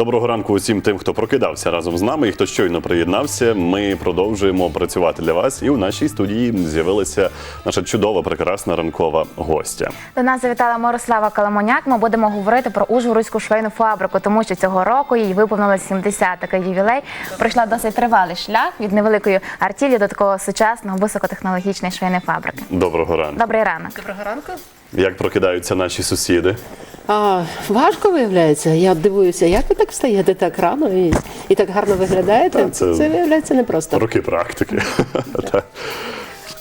Доброго ранку усім тим, хто прокидався разом з нами і хто щойно приєднався. Ми продовжуємо працювати для вас. І у нашій студії з'явилася наша чудова, прекрасна ранкова гостя. До нас завітала Мирослава Каламоняк. Ми будемо говорити про Ужгородську швейну фабрику, тому що цього року їй виповнилось 70 такий ювілей. Пройшла досить тривалий шлях від невеликої артілі до такого сучасного високотехнологічної швейної фабрики. Доброго ранку. Добрий ранок. Доброго ранку. Як прокидаються наші сусіди? А, важко виявляється. Я дивуюся, як ви так встаєте так рано і, і так гарно виглядаєте. Та, це- це... виявляється непросто. Роки практики. Так.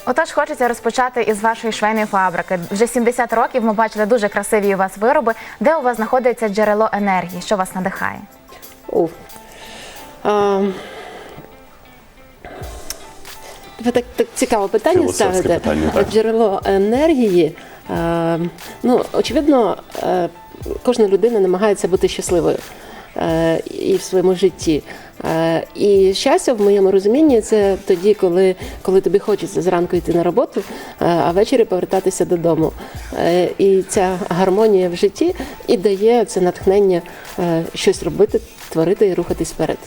Отож, хочеться розпочати із вашої швейної фабрики. Вже 70 років ми бачили дуже красиві у вас вироби. Де у вас знаходиться джерело енергії? Що вас надихає? О. А, ви так, так цікаве питання ставите. питання, так. Джерело енергії. А, ну, очевидно, е, кожна людина намагається бути щасливою. е, І в своєму житті. Е, І щастя, в моєму розумінні, це тоді, коли, коли тобі хочеться зранку йти на роботу, е, а ввечері повертатися додому. Е, І ця гармонія в житті і дає це натхнення е, щось робити, творити і рухатись вперед.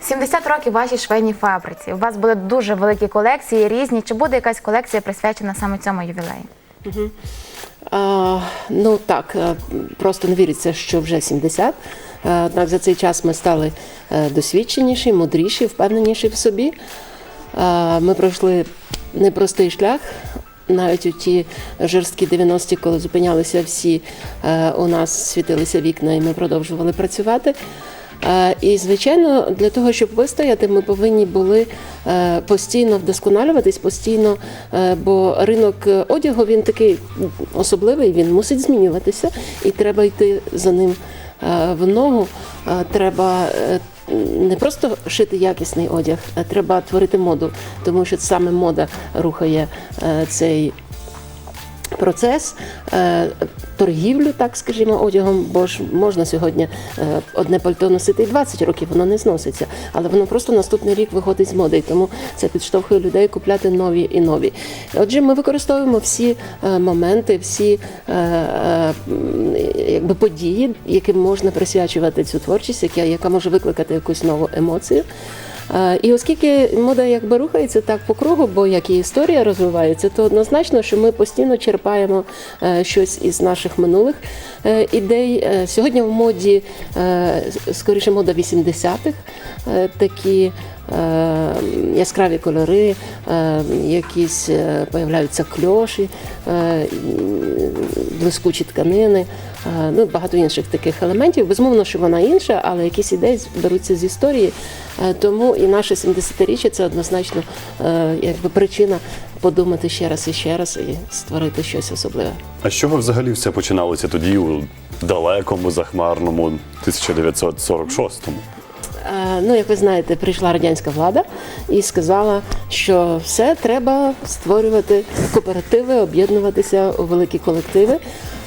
70 років вашій швейній фабриці. У вас були дуже великі колекції, різні. Чи буде якась колекція присвячена саме цьому ювілею? А, ну так, е, просто не віриться, що вже 70. Е, Однак за цей час ми стали е, досвідченіші, мудріші, впевненіші в собі. Ми пройшли непростий шлях. Навіть у ті жорсткі 90-ті, коли зупинялися всі, у нас світилися вікна, і ми продовжували працювати. Е, І, звичайно, для того, щоб вистояти, ми повинні були е, постійно вдосконалюватись, постійно, е, бо ринок одягу він такий особливий, він мусить змінюватися, і треба йти за ним в ногу. Треба не просто шити якісний одяг, а треба творити моду, тому що саме мода рухає цей процес е, торгівлю, так скажімо, одягом, бо ж можна сьогодні е, одне пальто носити і 20 років, воно не зноситься, але воно просто наступний рік виходить з моди, і тому це підштовхує людей купляти нові і нові. Отже, ми використовуємо всі е, моменти, всі е, якби події, яким можна присвячувати цю творчість, яка може викликати якусь нову емоцію. Е, І оскільки мода якби рухається так по кругу, бо як і історія розвивається, то однозначно, що ми постійно черпаємо е, щось із наших минулих е, ідей. Сьогодні в моді скоріше мода 80-х, е, такі яскраві кольори, якісь появляються кльоші, блискучі тканини, ну багато інших таких елементів. Безумовно, що вона інша, але якісь ідеї беруться з історії. Е, Тому і наше 70-річчя це однозначно е, якби причина подумати ще раз і ще раз і створити щось особливе. А з чого взагалі все починалося тоді у далекому захмарному 1946-му? Е, Ну, як ви знаєте, прийшла радянська влада і сказала, що все треба створювати кооперативи, об'єднуватися у великі колективи.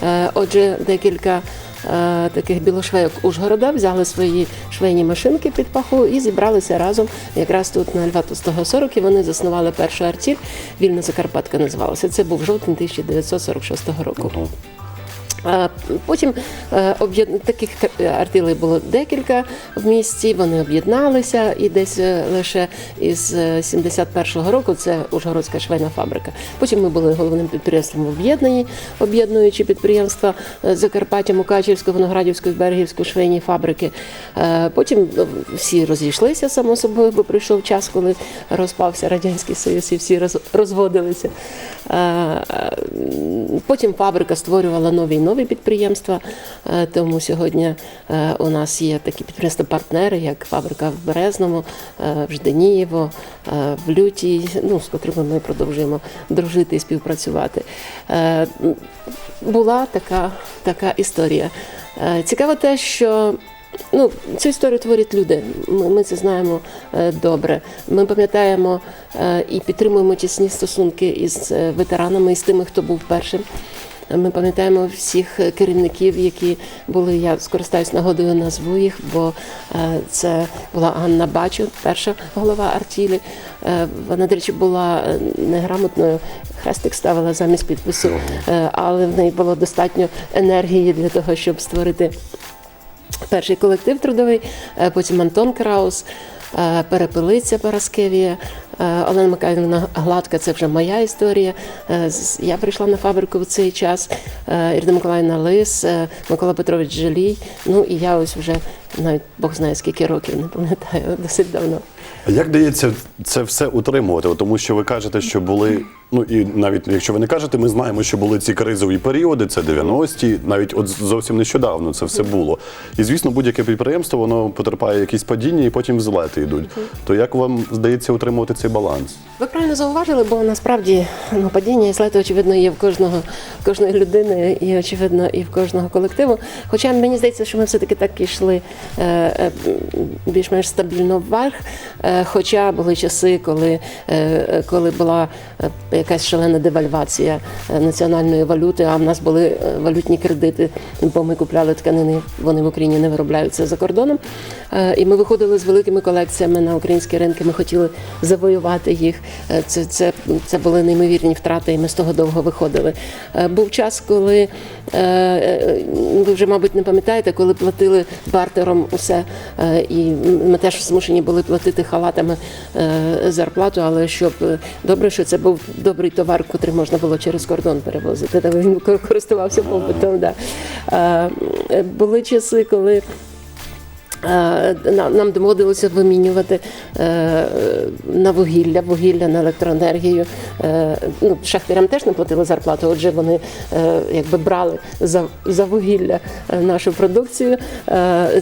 Е, Отже, декілька е, таких білошвейок Ужгорода взяли свої швейні машинки під паху і зібралися разом якраз тут на Льва Толстого 40, і вони заснували першу артіль. Вільна Закарпатка називалася. Це був жовтень 1946 року. Потім е, таких е, артилей було декілька в місті. Вони об'єдналися, і десь е, лише із е, 71-го року це Ужгородська швейна фабрика. Потім ми були головним підприємством в об'єднанні, об'єднуючи підприємства Закарпаття, Мукачівської, Виноградівської, Берегівської швейні фабрики. Потім всі розійшлися само собою, бо прийшов час, коли розпався радянський союз, і всі розводилися. Потім фабрика створювала нові і нові підприємства. Е, Тому сьогодні е, у нас є такі підприємства-партнери, як фабрика в Березному, е, в Жданієво, е, в Люті, ну, з котрими ми продовжуємо дружити і співпрацювати. Була така, така історія. Цікаво те, що Ну, цю історію творять люди. Ми, ми це знаємо добре. Ми пам'ятаємо і підтримуємо тісні стосунки із ветеранами, і з тими, хто був першим. Ми пам'ятаємо всіх керівників, які були. Я скористаюсь нагодою, назву їх, бо е, це була Ганна Бачу, перша голова артілі. Е, Вона, до речі, була е, неграмотною. Хрестик ставила замість підпису, але в неї було достатньо енергії для того, щоб створити перший колектив трудовий, потім Антон Краус, Перепелиця Параскевія, е, Олена Миколаївна Гладка, це вже моя історія. Е, Я прийшла на фабрику в цей час. е, Ірина Миколаївна Лис, е, Микола Петрович Жалій. Ну і я ось вже навіть Бог знає скільки років, не пам'ятаю, досить давно. А Як дається це все утримувати? Тому що ви кажете, що були, ну і навіть якщо ви не кажете, ми знаємо, що були ці кризові періоди, це 90-ті, навіть от зовсім нещодавно це все було. І звісно, будь-яке підприємство воно потерпає якісь падіння і потім взлети йдуть. То як вам здається утримувати цей баланс? Ви правильно зауважили, бо насправді ну, падіння і злети, очевидно, є в кожного в кожної людини, і очевидно, і в кожного колективу. Хоча мені здається, що ми все-таки так йшли е, е, більш-менш стабільно вверх. Е, хоча були часи, коли, е, е, коли була е, якась шалена девальвація е, національної валюти, а в нас були е, валютні кредити, бо ми купляли тканини, вони в Україні не виробляються за кордоном. Е, І ми виходили з великими колекціями на українські ринки. Ми хотіли завоювати їх. Це, це, це були неймовірні втрати, і ми з того довго виходили. Був час, коли ви вже, мабуть, не пам'ятаєте, коли платили бартером усе, і ми теж змушені були платити халатами зарплату, але щоб добре, що це був добрий товар, котрий можна було через кордон перевозити. Та він користувався попитом. Да. Були часи, коли. Е, Нам доводилося вимінювати е, на вугілля, вугілля на електроенергію. Е, Ну, шахтарям теж не платили зарплату, отже, вони якби брали за, за вугілля нашу продукцію.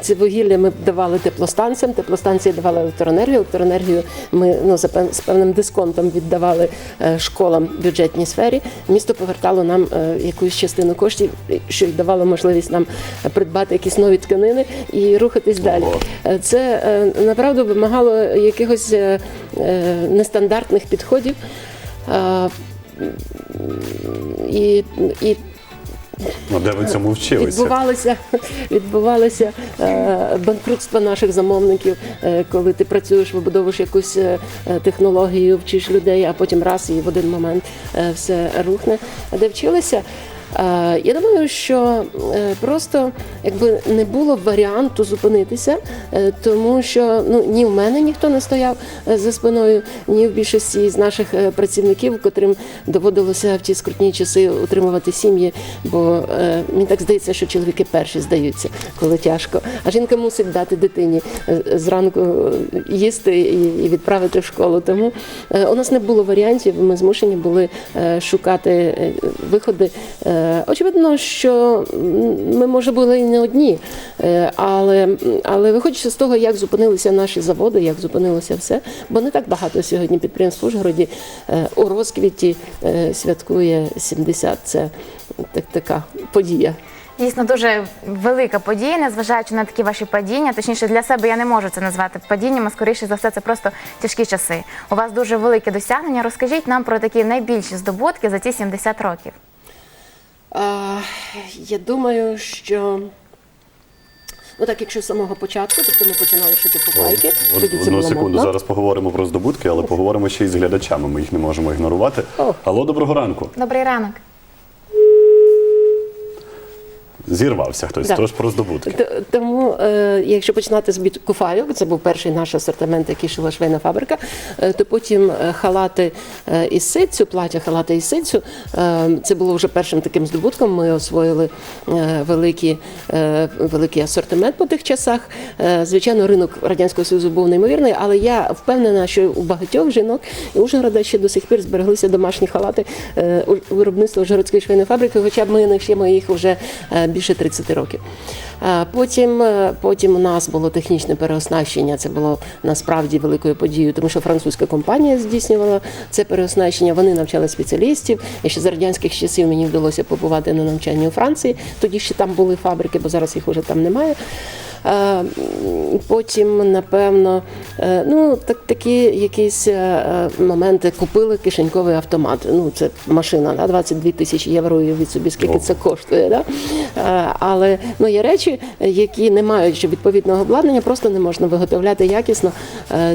Ці вугілля ми давали теплостанціям, теплостанції давали електроенергію, електроенергію ми ну, за з певним дисконтом віддавали школам в бюджетній сфері. Місто повертало нам якусь частину коштів, що й давало можливість нам придбати якісь нові тканини і рухатись далі. Ого. Е, Це е, направду вимагало якихось е, нестандартних підходів. І, і Ну, де ви цьому вчилися? відбувалося, відбувалося е, банкрутство наших замовників, е, коли ти працюєш, вибудовуєш якусь е, технологію, вчиш людей, а потім раз і в один момент е, все рухне. А Де вчилися? Е, Я думаю, що е, просто якби не було варіанту зупинитися, е, тому що ну ні в мене ніхто не стояв за спиною, ні в більшості з наших працівників, котрим доводилося в ті скрутні часи утримувати сім'ї. Бо мені так здається, що чоловіки перші здаються, коли тяжко. А жінка мусить дати дитині зранку їсти і, відправити в школу. Тому у нас не було варіантів. Ми змушені були шукати виходи. Е, Очевидно, що ми може були і не одні, е, але, але виходячи з того, як зупинилися наші заводи, як зупинилося все, бо не так багато сьогодні підприємств Ужгороді е, у розквіті святкує 70. Це так, така подія. Дійсно дуже велика подія, незважаючи на такі ваші падіння. Точніше, для себе я не можу це назвати падінням, скоріше за все, це просто тяжкі часи. У вас дуже велике досягнення. Розкажіть нам про такі найбільші здобутки за ці 70 років. Я думаю, що. Ну так, якщо з самого початку, тобто ми починали ще типу лайки. тоді це одну було секунду, модно. зараз поговоримо про здобутки, але поговоримо ще й з глядачами. Ми їх не можемо ігнорувати. О. Алло, доброго ранку. Добрий ранок. Зірвався хтось. Да. Тож про здобутки. Т- Тому, е, якщо починати з бід- куфайок, це був перший наш асортимент, який шила швейна фабрика, е, то потім е, халати е, із ситцю, плаття халати із ситцю. е, Це було вже першим таким здобутком. Ми освоїли е, великий, е, великий асортимент по тих часах. Е, Звичайно, ринок Радянського Союзу був неймовірний, але я впевнена, що у багатьох жінок і Ужгорода ще до сих пір збереглися домашні халати е, у- виробництва Ужгородської швейної фабрики, хоча б ми не шиємо їх вже е, більше 30 років. Е, Потім, е, потім у нас було технічне переоснащення. Це було насправді великою подією, тому що французька компанія здійснювала це переоснащення. Вони навчали спеціалістів. І ще з радянських часів мені вдалося побувати на навчанні у Франції. Тоді ще там були фабрики, бо зараз їх уже там немає. Е, Потім, напевно, е, ну так такі якісь е, моменти купили кишеньковий автомат. Ну це машина, да, 22 тисячі євро. Від собі скільки це коштує. Да? Але ну, є речі, які не мають відповідного обладнання, просто не можна виготовляти якісно.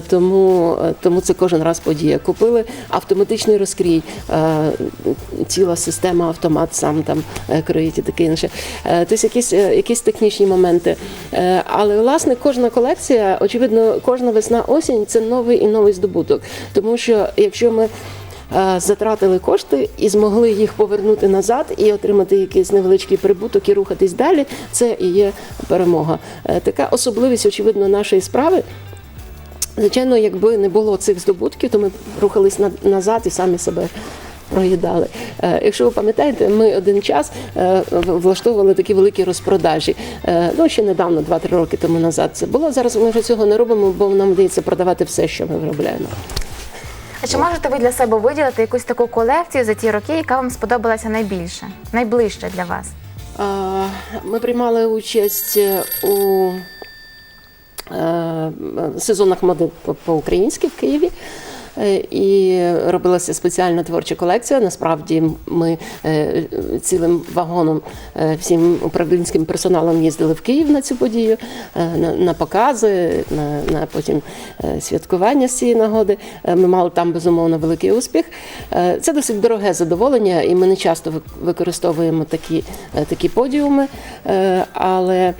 Тому, тому це кожен раз подія. Купили автоматичний розкрій, ціла система автомат сам там кроїть і таке інше. Тобто якісь, якісь технічні моменти. Але власне кожна колекція, очевидно, кожна весна осінь це новий і новий здобуток. Тому що якщо ми е, затратили кошти і змогли їх повернути назад і отримати якийсь невеличкий прибуток і рухатись далі, це і є перемога. Е, Така особливість, очевидно, нашої справи. Звичайно, якби не було цих здобутків, то ми рухались назад і самі себе проїдали. Е, Якщо ви пам'ятаєте, ми один час е, влаштовували такі великі розпродажі. Е, Ну, ще недавно, 2-3 роки тому назад це було. Зараз ми вже цього не робимо, бо нам вдається продавати все, що ми виробляємо. А чи можете ви для себе виділити якусь таку колекцію за ті роки, яка вам сподобалася найбільше, найближче для вас? Ми приймали участь у сезонах моди по-українськи в Києві. Е, І робилася спеціальна творча колекція. Насправді ми е, цілим вагоном е, всім управлінським персоналом їздили в Київ на цю подію, на, на покази, на, на потім святкування з цієї нагоди. Ми мали там безумовно великий успіх. Це досить дороге задоволення, і ми не часто використовуємо такі, такі подіуми, але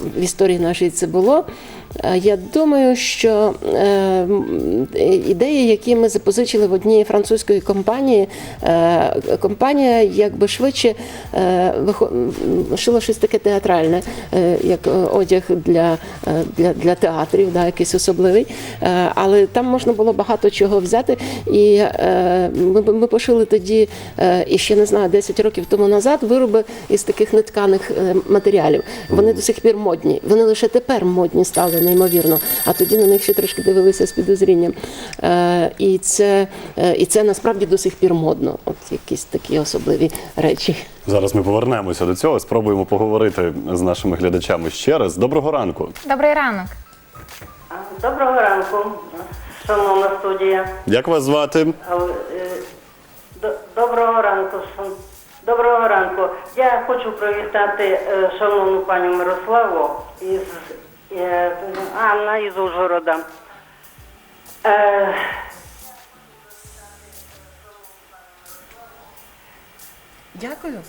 в історії нашій це було. Е, Я думаю, що е, ідеї, які ми запозичили в одній французької компанії, е, компанія якби швидше вихо- шила щось таке театральне, як одяг для, для, для театрів, да, якийсь особливий. Але там можна було багато чого взяти. І ми, ми пошили тоді, і ще не знаю, 10 років тому назад вироби із таких нетканих матеріалів. Вони до сих пір модні. Вони лише тепер модні стали неймовірно. А тоді на них ще трошки дивилися з підозрінням. Е, І це, е, і це насправді до сих пір модно. От якісь такі особливі речі. Зараз ми повернемося до цього, спробуємо поговорити з нашими глядачами ще раз. Доброго ранку. Добрий ранок. Доброго ранку, шановна студія. Як вас звати? Е, до- Доброго ранку, доброго ранку. Я хочу привітати шановну пані Мирославу із Анна із Ужгорода. Е, Дякую.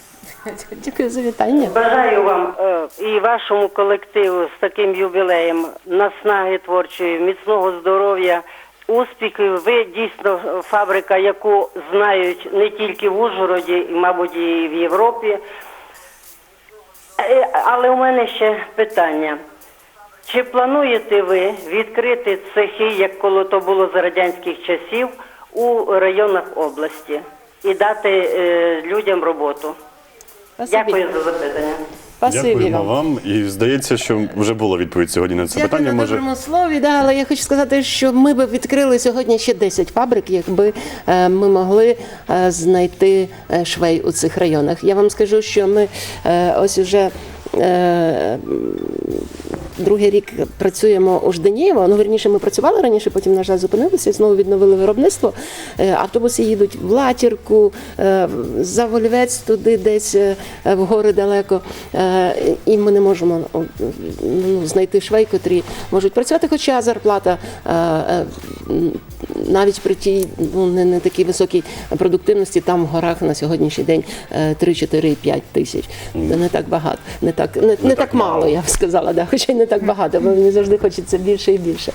Дякую за вітання. Бажаю вам е, і вашому колективу з таким ювілеєм наснаги творчої, міцного здоров'я, успіхів. Ви дійсно фабрика, яку знають не тільки в Ужгороді, мабуть, і в Європі. Е, Але у мене ще питання. Чи плануєте ви відкрити цехи, як коли то було за радянських часів, у районах області і дати е, людям роботу? Спасибі. Дякую за запитання. Спасибі Дякуємо вам. вам. І здається, що вже була відповідь сьогодні на це Дякую питання. на Може, доброму слові, да, але я хочу сказати, що ми би відкрили сьогодні ще 10 фабрик, якби е, ми могли е, знайти е, швей у цих районах. Я вам скажу, що ми е, ось уже. е, Другий рік працюємо у Жденієво. Ну, верніше, ми працювали раніше, потім, на жаль, зупинилися знову відновили виробництво. Е, Автобуси їдуть в Латірку, е, за Вольвець, туди десь е, в гори далеко. І ми не можемо ну, знайти швей, котрі можуть працювати, хоча зарплата навіть при тій ну, не, не такій високій продуктивності, там в горах на сьогоднішній день е, 3, 4, 5 тисяч. Це не так багато, не так, не, не так мало, я б сказала, да, хоча й не так багато, бо мені завжди хочеться більше і більше.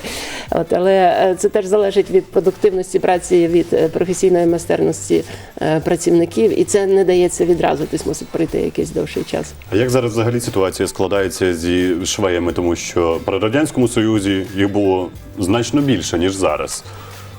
От, але е, це теж залежить від продуктивності праці, від е, професійної майстерності е, працівників, і це не дається відразу, тобто мусить пройти якийсь довший час. а як зараз взагалі ситуація складається зі швеями, тому що при радянському союзі їх було значно більше ніж зараз.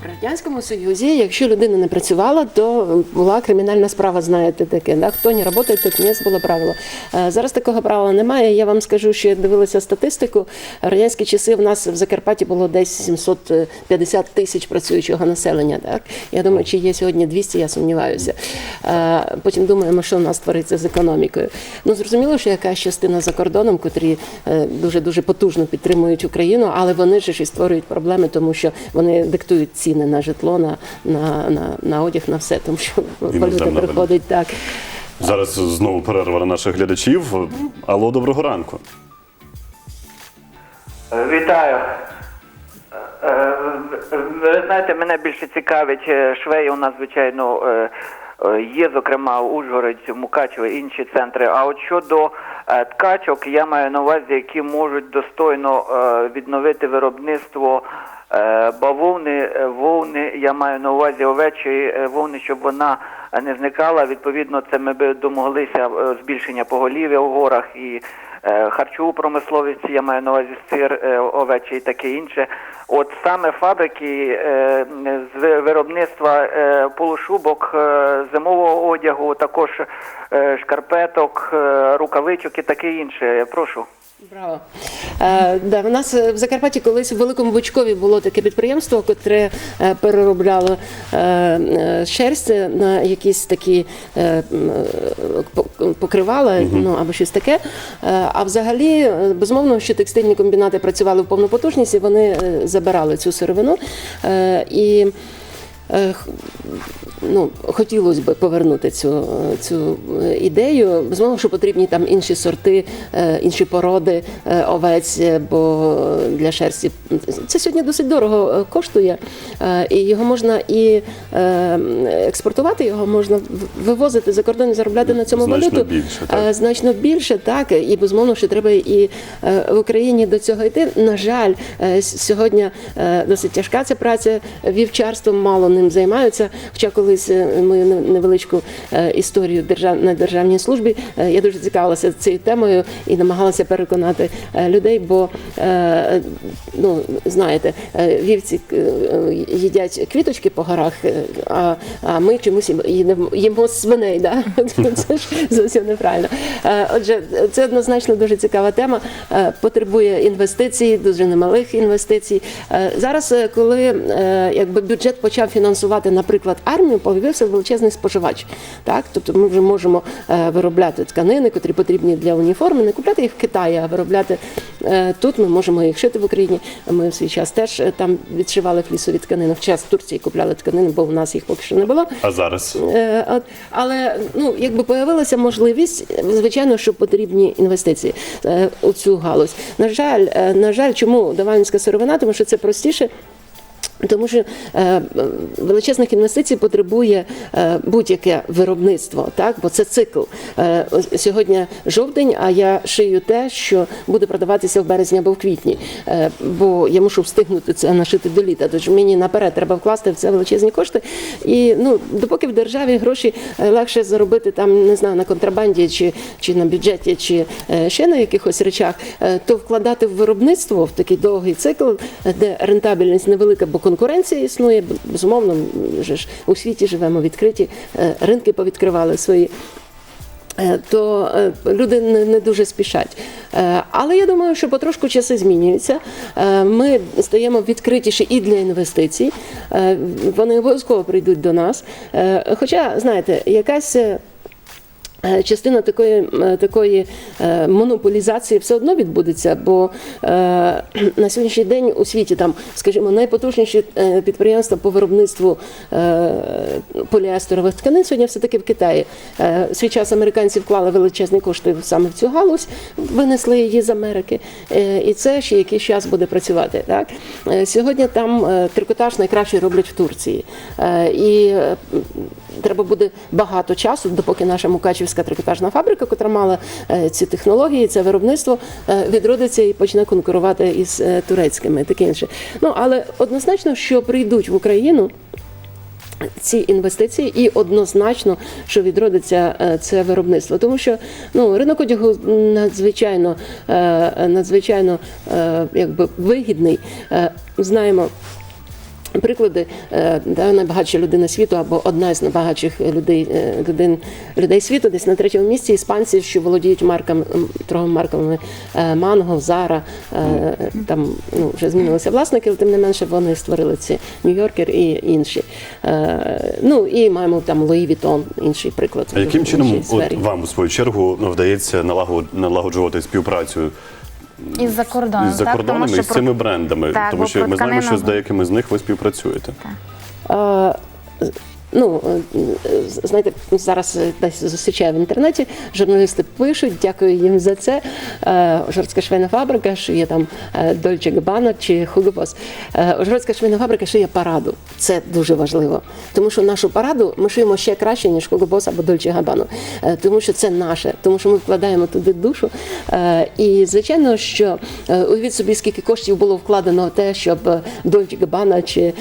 В Радянському Союзі, якщо людина не працювала, то була кримінальна справа, знаєте таке. Да? Хто не працює, тот не було правило. Е, Зараз такого правила немає. Я вам скажу, що я дивилася статистику. Радянські часи в нас в Закарпатті було десь 750 тисяч працюючого населення. Так? Я думаю, чи є сьогодні 200, я сумніваюся. Е, Потім думаємо, що в нас твориться з економікою. Ну, зрозуміло, що якась частина за кордоном, котрі дуже-дуже потужно підтримують Україну, але вони ж і створюють проблеми, тому що вони диктують ціни на житло, на, на, на, на одяг, на все, тому що валюта приходить так. Зараз знову перерва на наших глядачів. Алло, доброго ранку. Вітаю. Е, е, Ви знаєте, мене більше цікавить е, швеї. У нас, звичайно, є, зокрема, Ужгород, Мукачево, інші центри. А от щодо ткачок, я маю на увазі, які можуть достойно відновити виробництво бавовни, е, вовни. Я маю на увазі овечої е, вовни, щоб вона е, не зникала. Відповідно, це ми би домоглися е, збільшення поголів'я у горах і е, харчову промисловість, я маю на увазі сир, е, овечі і таке інше. От саме фабрики е, з виробництва е, полушубок, е, зимового одягу, також е, шкарпеток, е, рукавичок і таке інше. Прошу. Браво. Е, да, у нас е, в Закарпатті колись в Великому Бучкові було таке підприємство, котре е, переробляло е, е, шерсть на якісь такі е, покривала, ну або щось таке. А взагалі, безумовно, що текстильні комбінати працювали в повну потужність і вони забирали цю сировину. Е, і Ну, хотілося б повернути цю, цю е, ідею. Безумовно, що потрібні там інші сорти, е, інші породи е, овець, е, бо для шерсті це сьогодні досить дорого е, коштує, е, і його можна і е, експортувати, його можна вивозити за кордон і заробляти на цьому Значно валюту. більше, так. Е, Значно більше, так і безумовно, що треба і е, в Україні до цього йти. На жаль, е, сьогодні е, досить тяжка ця праця. Вівчарством мало ним займаються. Хоча колись е, мою невеличку е, історію держав на державній службі е, я дуже цікавилася цією темою і намагалася переконати людей, бо ну знаєте, вівці їдять квіточки по горах, а, ми чомусь їмо свиней. Да? Це ж зовсім неправильно. Отже, це однозначно дуже цікава тема. Потребує інвестицій, дуже немалих інвестицій. Зараз, коли якби бюджет почав фінансувати, наприклад, армію, появився величезний споживач. Так, тобто ми вже можемо е, виробляти тканини, котрі потрібні для уніформи, не купляти їх в Китаї, а виробляти е, тут. Ми можемо їх шити в Україні. Ми в свій час теж е, там відшивали флісові тканини. В час в Турції купляли тканини, бо в нас їх поки що не було. А зараз от, але ну, якби появилася можливість, звичайно, що потрібні інвестиції у цю галузь. На жаль, на жаль, чому давальницька сировина? Тому що це простіше. Тому що е, величезних інвестицій потребує е, будь-яке виробництво, так бо це цикл. Е, сьогодні жовтень, а я шию те, що буде продаватися в березні або в квітні. Е, бо я мушу встигнути це нашити до літа. Тож мені наперед треба вкласти в це величезні кошти. І ну допоки в державі гроші е, легше заробити там, не знаю, на контрабанді чи, чи на бюджеті, чи е, ще на якихось речах, е, то вкладати в виробництво в такий довгий цикл, е, де рентабельність невелика, бо конкуренція існує. Безумовно, вже ж у світі живемо відкриті, е, ринки повідкривали свої. Е, То е, люди не, дуже спішать. Але я думаю, що потрошку часи змінюються. Ми стаємо відкритіші і для інвестицій. Вони обов'язково прийдуть до нас. Хоча, знаєте, якась. Е, Частина такої, е, такої е, монополізації все одно відбудеться, бо на сьогоднішній день у світі там, скажімо, найпотужніші підприємства по виробництву поліестерових тканин сьогодні все таки в Китаї. В свій час американці вклали величезні кошти саме в цю галузь, винесли її з Америки, і це ще якийсь час буде працювати. Так сьогодні там трикотаж найкраще роблять в Турції, і треба буде багато часу, допоки наша Мукачівська трикотажна фабрика, яка мала е, ці технології, це виробництво, е, відродиться і почне конкурувати із е, турецькими таке інше. Ну але однозначно, що прийдуть в Україну. Ці інвестиції і однозначно, що відродиться це виробництво, тому що ну ринок одягу надзвичайно надзвичайно якби вигідний. Знаємо Приклади, е, да, найбагатша людина світу або одна з найбагатших людей, е, людей, людей світу, десь на третьому місці іспанці, що володіють марками, торговими марками Манго, Зара. Там ну, вже змінилися власники, але тим не менше вони створили ці Нью-Йоркер і інші. Е, Ну і маємо там Луї Вітон, інший приклад. А яким чином от вам у свою чергу вдається налагод- налагоджувати співпрацю Із-за кордону. із-за так? кордонами Тому що і з про- цими брендами? Так, Тому бо що про ми знаємо, що з деякими з них ви співпрацюєте. Е, Ну, е, знаєте, зараз е, десь зустрічаю в інтернеті, журналісти пишуть, дякую їм за це. Е, Ужгородська швейна фабрика, що там Дольче Габана чи. Е, Ужгородська швейна фабрика шиє параду. Це дуже важливо. Тому що нашу параду ми шиємо ще краще, ніж Hugo або Дольче Габану. Тому що це наше, тому що ми вкладаємо туди душу. І звичайно, що уявіть собі, скільки коштів було вкладено в те, щоб Дольче Габана чи,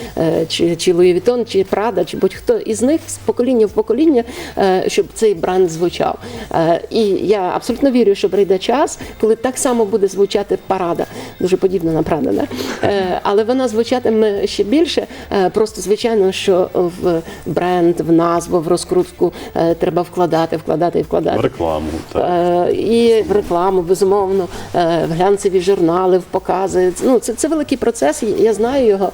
чи, чи Луї Вітон, чи Прада, чи будь-хто із них з покоління в покоління, е, щоб цей бренд звучав. Е, І я абсолютно вірю, що прийде час, коли так само буде звучати парада, дуже подібна на Прада, да? Е, але вона звучатиме ще більше. Просто звичайно, що в бренд, в назву, в розкрутку треба вкладати, вкладати і вкладати. В рекламу. Так. І в рекламу, безумовно, в глянцеві журнали, в покази. Ну, це, це великий процес, я знаю його.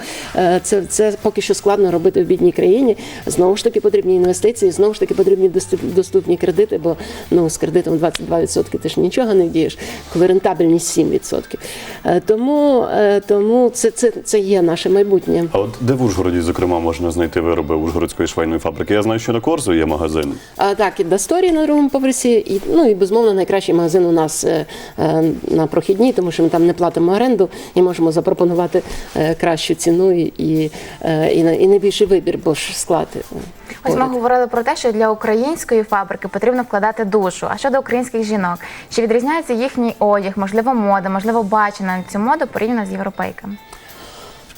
Це, це поки що складно робити в бідній країні. Знову ж таки потрібні інвестиції, знову ж таки потрібні доступ- доступні кредити, бо ну, з кредитом 22% ти ж нічого не вдієш, коли рентабельність 7%. Е, Тому, е, тому це, це, це є наше майбутнє. А от де в Ужгороді, зокрема, можна знайти вироби Ужгородської швейної фабрики? Я знаю, що на Корзу є магазин. А, так, і Дасторі на другому поверсі, і ну і безумовно найкращий магазин у нас е, на прохідній, тому що ми там не платимо оренду і можемо запропонувати кращу ціну і, і, і, і найбільший вибір, бо ж склад. Ось ми говорили про те, що для української фабрики потрібно вкладати душу. А щодо українських жінок, чи відрізняється їхній одяг, можливо, мода, можливо, бачення на цю моду порівняно з європейками?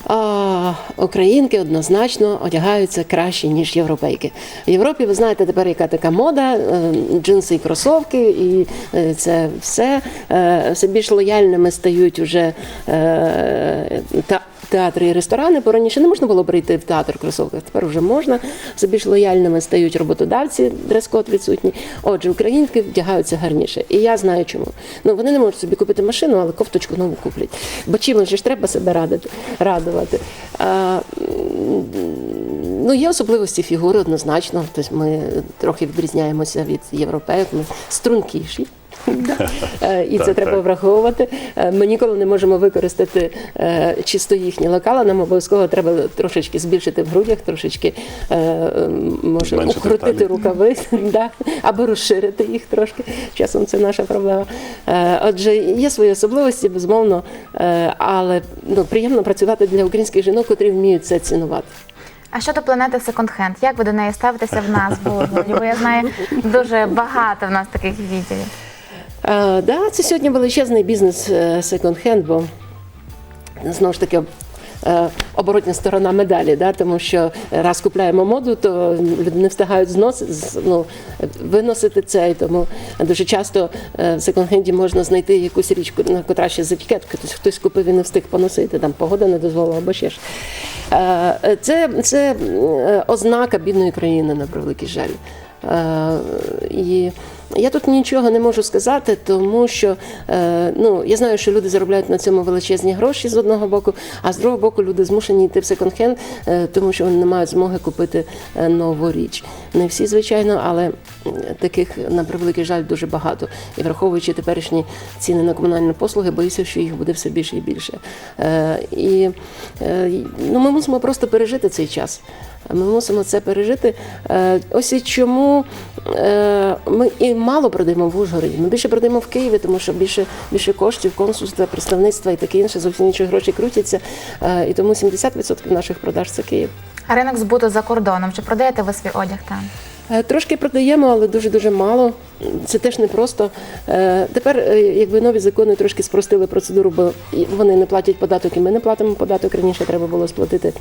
А, українки однозначно одягаються краще, ніж європейки. В Європі, ви знаєте, тепер яка така мода, е, джинси і кросовки, і е, це все. Е, Все більш лояльними стають уже та. Театри і ресторани, бо раніше не можна було прийти в театр кросовках, тепер вже можна. Все більш лояльними стають роботодавці, дрес-код відсутній. Отже, українки вдягаються гарніше. І я знаю чому. Ну вони не можуть собі купити машину, але кофточку нову куплять. Бо чимось ж треба себе радити, радувати. А, ну, є особливості фігури однозначно. Тобто ми трохи відрізняємося від європеїв, ми стрункіші. Да. Е, І це Так, треба так. враховувати. Е, Ми ніколи не можемо використати е, чисто їхні лекала. Нам обов'язково треба трошечки збільшити в грудях, трошечки може укрутити рукави, да, або розширити їх трошки. Часом це наша проблема. Отже, є свої особливості, безумовно, але ну, приємно працювати для українських жінок, котрі вміють це цінувати. А щодо планети секонд-хенд, як ви до неї ставитеся в нас в Бо я знаю дуже багато в нас таких відділів. Е, да, це сьогодні величезний бізнес е, секонд-хенд, бо знову ж таки. е, Оборотня сторона медалі, да, тому що раз купляємо моду, то люди не встигають зносити, ну, виносити це. І тому дуже часто в секонд-хенді можна знайти якусь річ, на котра ще з етикеткою. Тобто хтось купив і не встиг поносити, там погода не дозволила або ще ж. Це, це ознака бідної країни, на превеликий жаль. І я тут нічого не можу сказати, тому що е, ну, я знаю, що люди заробляють на цьому величезні гроші з одного боку, а з другого боку люди змушені йти в секонд-хенд, тому що вони не мають змоги купити е, нову річ. Не всі, звичайно, але таких, на превеликий жаль, дуже багато. І враховуючи теперішні ціни на комунальні послуги, боюся, що їх буде все більше і більше. Е, І ну, ми мусимо просто пережити цей час. Ми мусимо це пережити. Е, Ось і чому е, ми і мало продаємо в Ужгороді. Ми більше продаємо в Києві, тому що більше, більше коштів, консульства, представництва і таке інше, зовсім інші гроші крутяться. Е, І тому 70% наших продаж це Київ. А ринок збуту за кордоном. Чи продаєте ви свій одяг там? Трошки продаємо, але дуже дуже мало. Це теж непросто. Е, Тепер, якби нові закони трошки спростили процедуру, бо вони не платять податок, і ми не платимо податок. Раніше треба було сплатити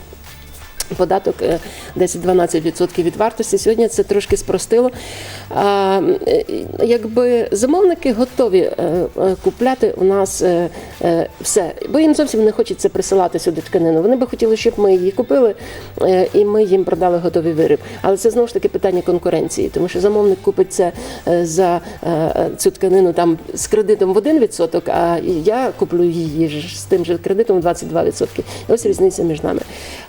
податок е, 10-12% від вартості. Сьогодні це трошки спростило. Е, якби замовники готові е, е, купляти у нас е, е, все, бо їм зовсім не хочеться присилати сюди тканину. Вони би хотіли, щоб ми її купили е, і ми їм продали готовий виріб. Але це знову ж таки питання конкуренції, тому що замовник купить це е, за е, цю тканину там з кредитом в 1%, а я куплю її з тим же кредитом в 22%. І ось різниця між нами.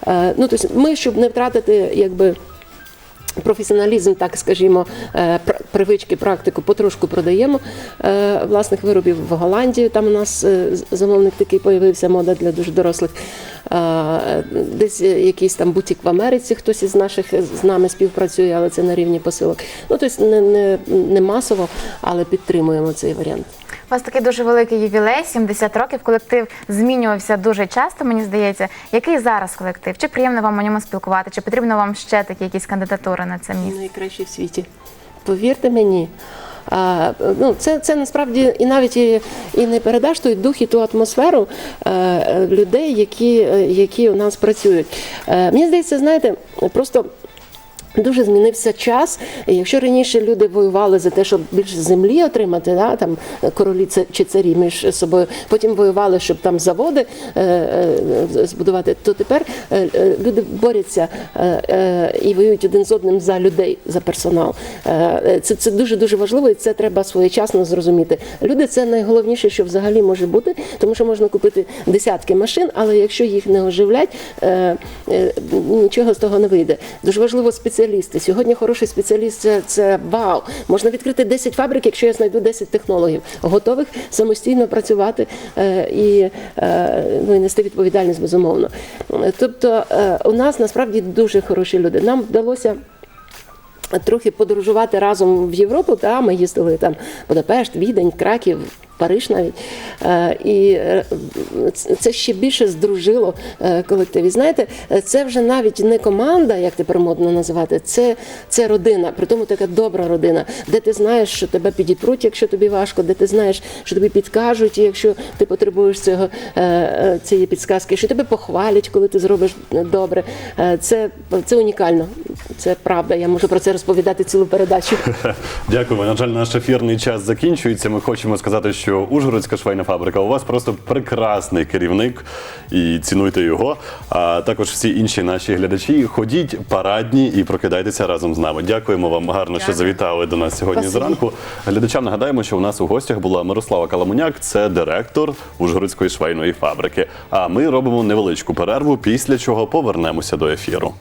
Е, Ну, тобто ми, щоб не втратити якби. Професіоналізм, так скажімо, е, привички, практику потрошку продаємо е, власних виробів в Голландію. Там у нас е, замовник такий появився, мода для дуже дорослих. Е, Десь е, якийсь там бутік в Америці, хтось із наших е, з нами співпрацює, але це на рівні посилок. Ну тобто не, не, не масово, але підтримуємо цей варіант. У вас такий дуже великий ювілей, 70 років. Колектив змінювався дуже часто, мені здається. Який зараз колектив? Чи приємно вам у ньому спілкувати? Чи потрібно вам ще такі якісь кандидатури на це місце? Найкращий в світі. Повірте мені. Ну, це, це насправді і навіть і, і не передаш той дух і ту атмосферу е, людей, які, е, які у нас працюють. Е, мені здається, знаєте, просто. Дуже змінився час. Якщо раніше люди воювали за те, щоб більше землі отримати, да, там королі чи царі між собою, потім воювали, щоб там заводи е, е, збудувати, то тепер е, е, люди борються е, е, і воюють один з одним за людей, за персонал. Е, це, це дуже дуже важливо, і це треба своєчасно зрозуміти. Люди це найголовніше, що взагалі може бути, тому що можна купити десятки машин, але якщо їх не оживлять, е, е, нічого з того не вийде. Дуже важливо спеціалісти. Сьогодні хороший спеціаліст це, це вау. Можна відкрити 10 фабрик, якщо я знайду 10 технологів, готових самостійно працювати е, і, е, ну, і нести відповідальність безумовно. Тобто е, у нас насправді дуже хороші люди. Нам вдалося. Трохи подорожувати разом в Європу, та ми їздили там Будапешт, Відень, Краків, Париж навіть. Е, І е, це ще більше здружило е, колектив. І знаєте, це вже навіть не команда, як тепер модно називати, це, це родина, при тому така добра родина, де ти знаєш, що тебе підіпруть, якщо тобі важко, де ти знаєш, що тобі підкажуть, якщо ти потребуєш цього, цієї підсказки, що тебе похвалять, коли ти зробиш добре. Це, це унікально, це правда. Я можу про це розповідати цілу передачу. Дякуємо. На жаль, наш ефірний час закінчується. Ми хочемо сказати, що Ужгородська швейна фабрика у вас просто прекрасний керівник і цінуйте його. А також всі інші наші глядачі. Ходіть парадні і прокидайтеся разом з нами. Дякуємо вам гарно, що завітали до нас сьогодні Спасибі. зранку. Глядачам нагадаємо, що у нас у гостях була Мирослава Каламуняк, це директор Ужгородської швейної фабрики. А ми робимо невеличку перерву, після чого повернемося до ефіру.